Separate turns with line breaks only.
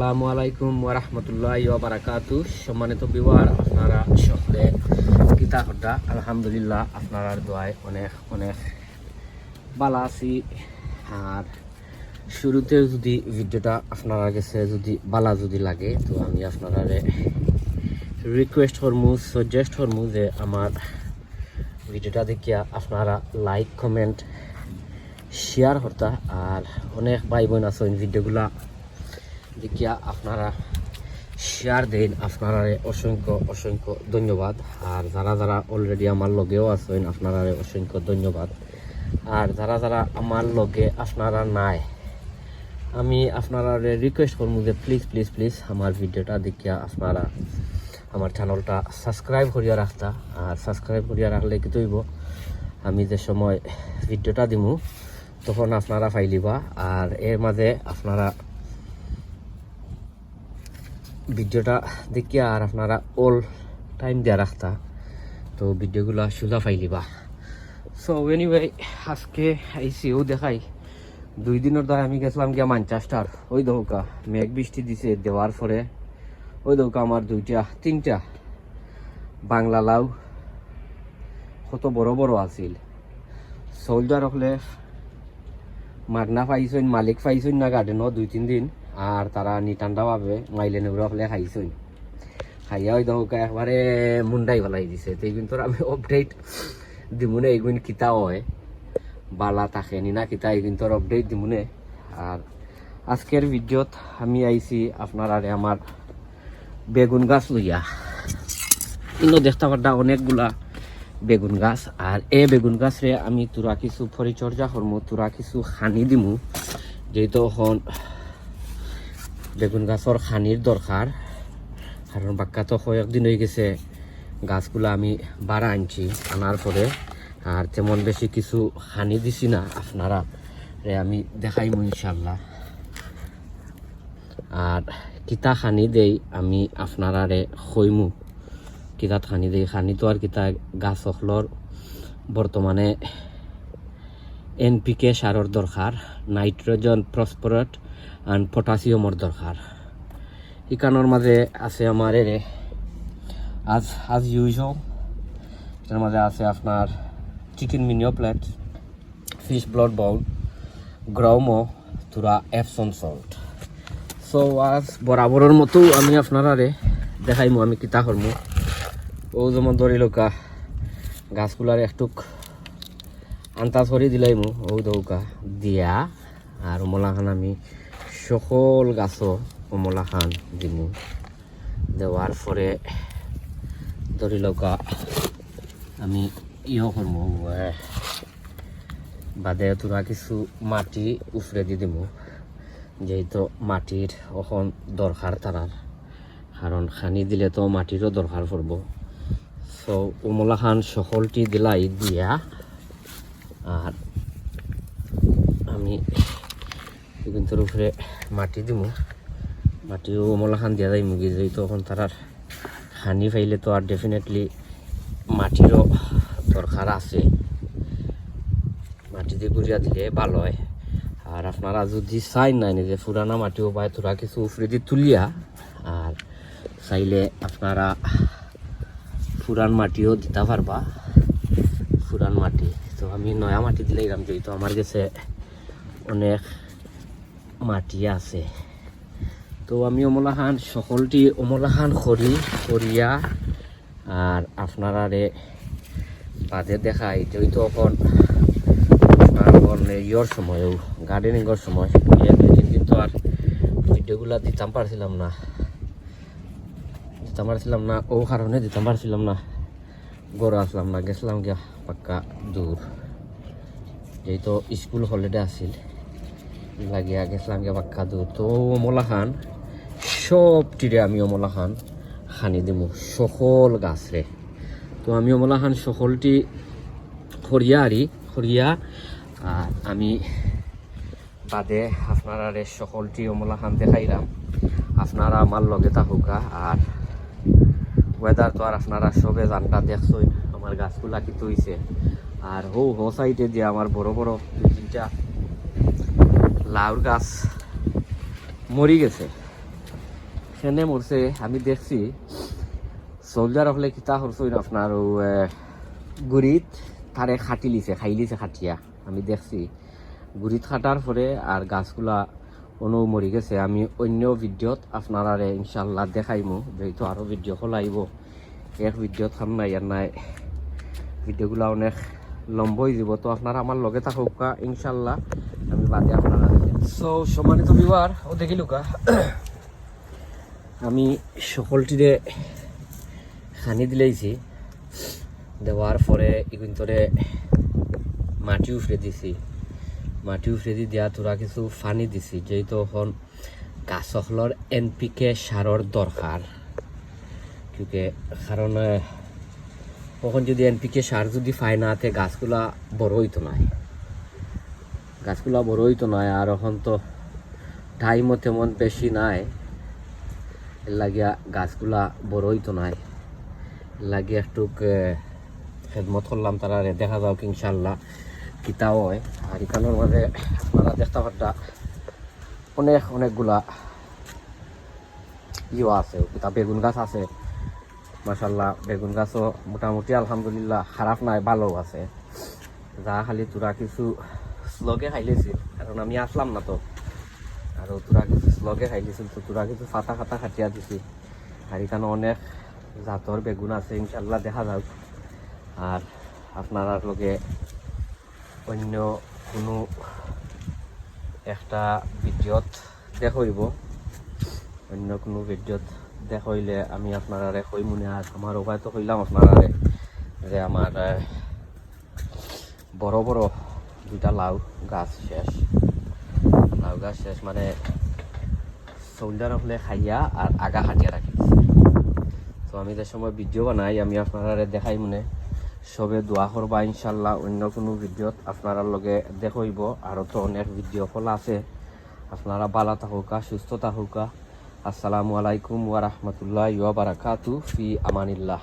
আসসালামু আলাইকুম ওরহমতুল্লাহ বারাকাতু। সম্মানিত বিবার আপনারা সকলে গীতা হড্ডা আলহামদুলিল্লাহ, আপনার দোয়ায় অনেক অনেক বালা আছি। আর শুরুতে যদি ভিডিওটা আপনারা কাছে যদি বালা যদি লাগে, তো আমি আপনারা রিকোয়েস্ট করমু সাজেস্ট করমু যে আমার ভিডিওটা দেখিয়া আপনারা লাইক কমেন্ট শেয়ার করতা। আর অনেক ভাই বোন আছেন, ভিডিওগুলা দেখিয়া আপনারা শেয়ার দেন। আপনারা অসংখ্য অসংখ্য ধন্যবাদ। আর যারা যারা অলরেডি আমার লগেও আছেন আপনারা অসংখ্য ধন্যবাদ। আর যারা যারা আমার লগে আপনারা নাই, আমি আপনারা রিকোয়েস্ট করব যে প্লিজ প্লিজ প্লিজ আমার ভিডিওটা দেখিয়া আপনারা আমার চ্যানেলটা সাবস্ক্রাইব করিয়া রাখতা। আর সাবস্ক্রাইব করিয়া রাখলে কি তৈব? আমি যে সময় ভিডিওটা দিমু, তখন আপনারা ফাইলিবা আর এর মাঝে আপনারা ভিডিওটা দেখিয়া আর আপনারা অল টাইম দেওয়া রাখতা। তো ভিডিওগুলো সোজা ফাইলিবা। সো এনিওয়ে আজকে আইসিও দেখাই। দুই দিনের দ্বারা আমি গেছিলাম গিয়া মানচেস্টার ওই দৌকা, মেঘ বৃষ্টি দিছে, দেওয়ার পরে। ওই দৌকা আমার দুইটা, তিনটা। বাংলা লাউ, কত বড় বড় আছিল। সোলজার হলে মাগনা পাইছেন, মালিক পাইছেন না গার্ডেনও দুই, তিন দিন। আর তারা নিটান্ডাভাবে মাইলে নেবরা হলে খাইছেন খাইয়া ওই দৌকা একবারে মুন্ডাই ফেলাই দিছে। তো কিন্তু আমি আপডেট দিমুনে এইগুন কিতা হয়, বালা থাকে নি না কিতা, এই কিন্তু আপডেট দিমুনে আর আজকের ভিডিওত আমি আইছি আপনার আরে আমার বেগুন গাছ লইয়া। কিন্তু দেখতে পারটা অনেকগুলা বেগুন গাছ, আর এই বেগুন গাছরে আমি তোরা কিছু পরিচর্যা করমু, তোরা কিছু খানি দিমু। যেহেতু বেগুন গাছর খানির দরকার কারণ বাক্কা তো কয়েকদিন হয়ে গেছে। গাছগুলো আমি বাড়া আনছি আনার পরে আর তেমন বেশি কিছু হানি দিছি না আপনারা। রে আমি দেখাইমু ইনশাল্লাহ। আর কিতা খানি দেই আমি আপনারা রে খইমু কিতাত খানি দেই খানি তো আর কিতা গাছ অখলর বর্তমানে এন পি কে সারর দরকার নাইট্রোজেন প্রসপরেট অ্যান্ড পটাশিয়ামর দরকার। ইকানোর মাঝে আছে আমার এরে আজ আজ ইউজুয়াল এটার মাঝে আছে আপনার চিকেন মিনিও প্লেট ফিশ ব্লড বাউল গ্রাউমো তুরা এপসন সল্ট সো আজ বরাবরের মতো আমি আপনারা রে দেখাইমু, আমি কিতা করমু। ও যেমন ধরি লোকা, গাছগুলার একটুক আন্তাজ করে দিলাইমু। ও দৌকা দিয়া, আর মলাখান আমি সকল গাছও কমলাখান দিমু। দেওয়ার পরে ধরি লওকা, আমি ইয়ে করব বাদে তোরা কিছু মাটি উফরে দি দিব যেহেতু মাটির এখন দরকার তারার কারণ খানি দিলে তো মাটিরও দরকার পড়ব সো উমলা খান সকলটি দিলাই দিয়া। আর আমি কিন্তু উপরে মাটি দিব মাটিও উমলা খান দিয়া যায় মুগি যেহেতু এখন তারার হানি পাইলে তো আর ডেফিনেটলি মাটিরও দরকার আছে। মাটি দিয়ে গুড়িয়া দিলে ভালো হয়। আর আপনারা যদি চাই নাই যে পুরানা মাটিও পায় তোরা কিছু উফরে দিয়ে তুলিয়া, আর চাইলে আপনারা পুরান মাটিও দিতে পারবা। পুরান মাটি, তো আমি নয়া মাটি দিলে এরকম যেহেতু আমার কাছে অনেক মাটি আছে। তো আমি অমলাহান, সকলটি অমলাহান করি, করিয়া আর আপনারা রে দেখাই। যেহেতু এখন আপনার এখন ইয়র সময়ও গার্ডেনিংয়ের সময়। এক দুই দিন তো আর ভিডিওগুলো দিতাম পারছিলাম না। দিতাম পারছিলাম না, ও কারণে দিতাম পারছিলাম না। গড় আসলাম না, গেছিলাম গিয়া পাক্কা দূর। যেহেতু স্কুল হলিডে আসিল লাগিয়া গেছিলাম গিয়া পাক্কা দূর তো অমলা খান সব টিরে আমি অমলা খান খানি দিমু, সকল গাছরে তো আমি অমলা খান সকলটি খরিয়া আরি খরিয়া আর আমি বাদে আপনারা রে সকলটি অমলা খান দেখাইলাম। আপনারা আমার লগে থাকুকা আর ওয়েদার তো আর আপনারা সবে জানটা দেখছই, আমার গাছগুলা কি হইছে আর হো হো, সাইডে যে আমার বড় বড় তিনটা লাউর গাছ মরি গেছে। সেনে মরছে। আমি দেখছি সোলজার হলে কিতা করছই আপনার ও গুড়িত তারে খাটি লিছে, খাই লিছে খাটিয়া। আমি দেখছি গুড়িত খাটার পরে আর গাছগুলা অনু মরি গেছে। আমি অন্য ভিডিওত আপনারা ইনশাল্লাহ দেখাইমু। যেহেতু আরও ভিডিও খোলাইব এক ভিডিওত খাম নাই আর নাই। ভিডিওগুলো অনেক লম্ব হয়ে যাব। তো আপনারা আমার লগে থাকুক ইনশাল্লাহ আমি বাদে আপনারা সো, সম্মানিত বিবার ও দেখিলুকা আমি সকলটিরে খানি দিলেইছি, দেওয়ার পরে ইগুন্তরে মাটি উফরে দিছি। মাটি উফরে দি দিয়া তোরা কিছু ফানি দিছি, যেহেতু এখন গাছসকলৰ এন পি কে সাৰৰ দৰকাৰ। কিউকে কারণ কখন যদি এন পি কে সার যদি পায় না গাছগুলা বড় হইতো নাই। গাছগুলা বড় হইতো নাই, আর এখন তো টাইমও তেমন বেশি নাই। লাগিয়া গাছগুলা বড় হইতো নাই। লাগিয়া একটু খেদমত করলাম তারা দেখা যাও কি ইনশাল্লাহ কিতাও হয়। আর এখানোর মাঝে আপনারা দেখতে পারটা অনেক, অনেকগুলা ইয়ে আছে কিতা বেগুন গাছ আছে। মাসাল্লাহ বেগুন গাছও মোটামুটি আলহামদুলিল্লাহ খারাপ নাই ভালো আছে। যা খালি তোরা কিছু স্লগে খাইলেছিল কারণ আমি আসলাম না তো। আর তোরা কিছু স্লগে খাইলেছিল তো তোরা কিছু ফাতা ফাতা খাটিয়া দিছি। আর এখানে অনেক জাতর বেগুন আছে, ইনশাল্লাহ দেখা যাক আর আপনারা লগে অন্য কোনো একটা ভিডিওত দেখাইব। অন্য কোনো ভিডিওত দেখাইলে আমি আপনারারে কই মনে, আর আমার উপায় তো কইলাম আপনারারে যে আমার বড় বড় দুইটা লাউ গাছ শেষ। লাউ গাছ শেষ মানে চৌলদার হলে খাইয়া আর আগা হাটিয়া রাখি তো আমি যে সময় ভিডিও বানাই, আমি আপনারা দেখাই মনে। সবে দোয়া করবা ইনশাল্লাহ অন্য কোনো ভিডিওত আপনার লগে দেখাইব। আরও তো অনেক ভিডিও খোলা আছে। আপনারা ভালো থাকুকা, সুস্থ থাকুকা। আসসালামু আলাইকুম ওয়া রাহমাতুল্লাহি ওয়া বারাকাতু ফি আমানিল্লাহ।